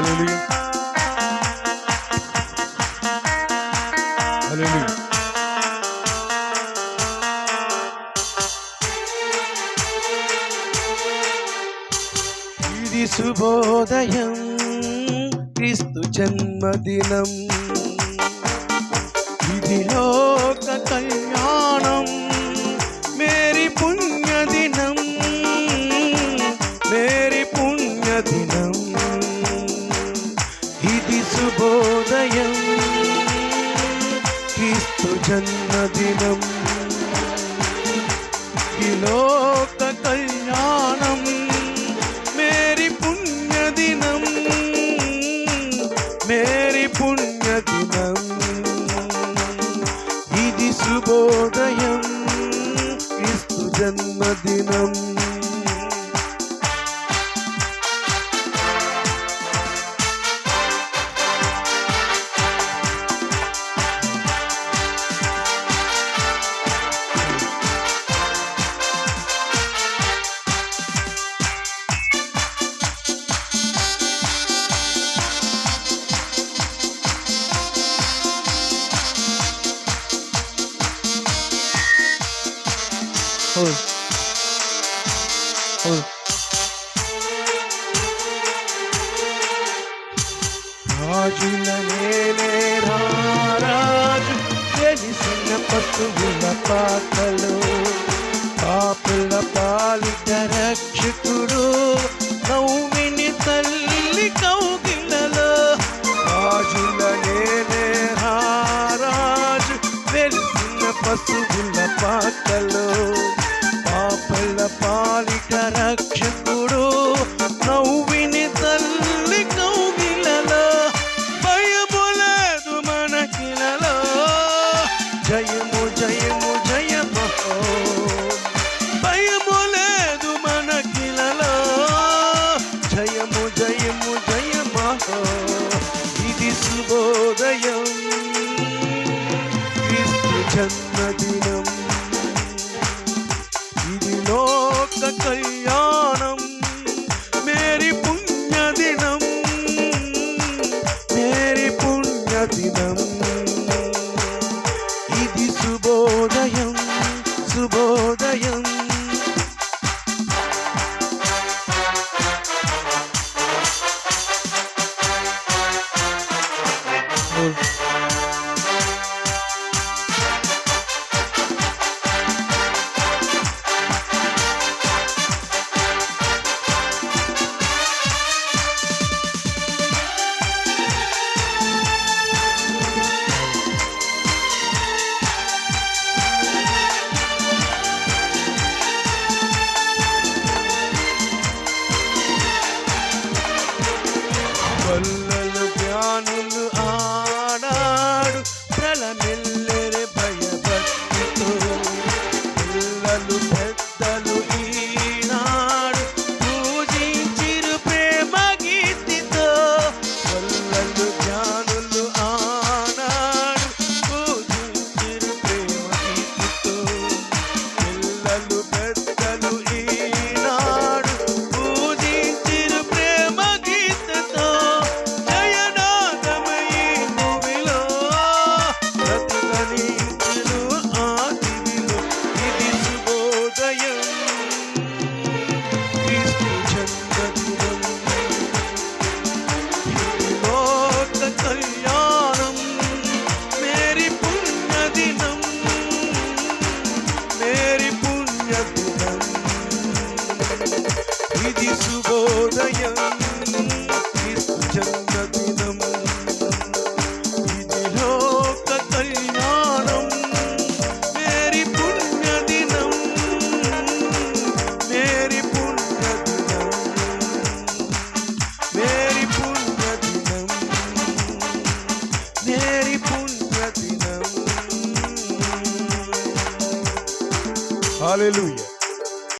హల్లెలూయా హల్లెలూయా ఇది శుభోదయం క్రీస్తు జన్మదినం. ఇది లోక కళ్యాణం. క్రీస్తు జన్మదినం ఈ లోక కళ్యాణం మేరీ పుణ్యదినం మేరీ పుణ్యదినం ఇది శుభోదయం క్రీస్తు జన్మదినం రాజుల నేనే రారాజు తెలిసిన పశువుల పాకలు పాపుల పాలిట రక్షకుడు తల్లి కౌగిలలో రాజుల నేనే తెలిసిన పశువుల పాకలు కళ్ళ పాలిట రక్షకుడు నవ్వు శుభోదయం శుభోదయం. వల్లలు Hallelujah.